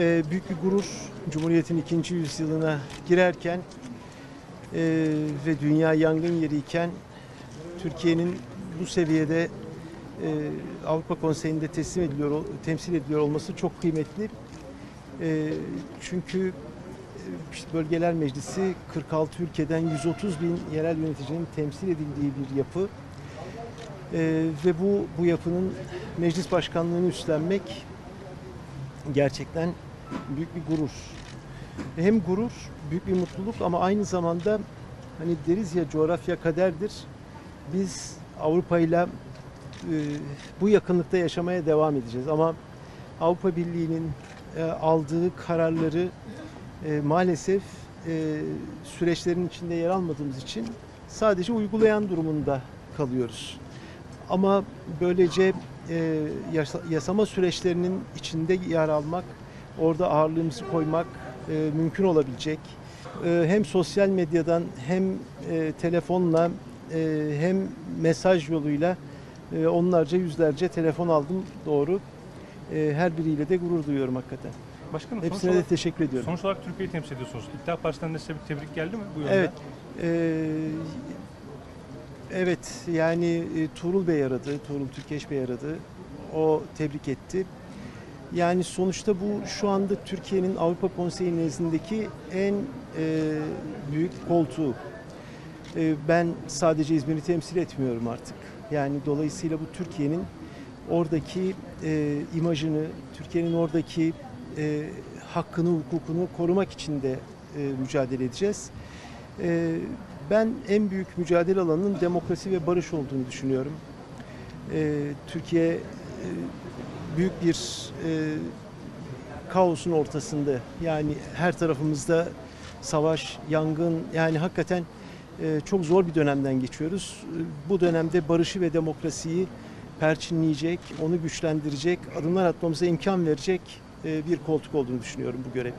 e, büyük bir gurur Cumhuriyet'in ikinci yüzyılına girerken e, ve dünya yangın yeriyken Türkiye'nin bu seviyede e, Avrupa Konseyi'nde teslim ediliyor, temsil ediliyor olması çok kıymetli. E, çünkü işte Bölgeler Meclisi 46 ülkeden 130 bin yerel yöneticinin temsil edildiği bir yapı. E, ve bu bu yapının meclis başkanlığını üstlenmek gerçekten büyük bir gurur. Hem gurur, büyük bir mutluluk ama aynı zamanda hani deriz ya coğrafya kaderdir. Biz Avrupa ile e, bu yakınlıkta yaşamaya devam edeceğiz ama Avrupa Birliği'nin e, aldığı kararları e, maalesef e, süreçlerin içinde yer almadığımız için sadece uygulayan durumunda kalıyoruz. Ama böylece e, yasa- yasama süreçlerinin içinde yer almak, orada ağırlığımızı koymak e, mümkün olabilecek. E, hem sosyal medyadan hem e, telefonla e, hem mesaj yoluyla e, onlarca yüzlerce telefon aldım doğru. E, her biriyle de gurur duyuyorum hakikaten. Başkanım Hepsine de olarak, teşekkür ediyorum. sonuç olarak Türkiye'yi temsil ediyorsunuz. İktidar Partisi'nden de size bir tebrik geldi mi bu yönde? Evet. Ee, evet yani e, Tuğrul Bey aradı, Tuğrul Türkeş Bey aradı. O tebrik etti. Yani sonuçta bu şu anda Türkiye'nin Avrupa Konseyi nezdindeki en e, büyük koltuğu. E, ben sadece İzmir'i temsil etmiyorum artık. Yani dolayısıyla bu Türkiye'nin oradaki e, imajını, Türkiye'nin oradaki e, hakkını, hukukunu korumak için de e, mücadele edeceğiz. E, ben en büyük mücadele alanının demokrasi ve barış olduğunu düşünüyorum. E, Türkiye büyük bir e, kaosun ortasında. Yani her tarafımızda savaş, yangın yani hakikaten e, çok zor bir dönemden geçiyoruz. E, Bu dönemde barışı ve demokrasiyi perçinleyecek, onu güçlendirecek, adımlar atmamıza imkan verecek e, bir koltuk olduğunu düşünüyorum bu görevin.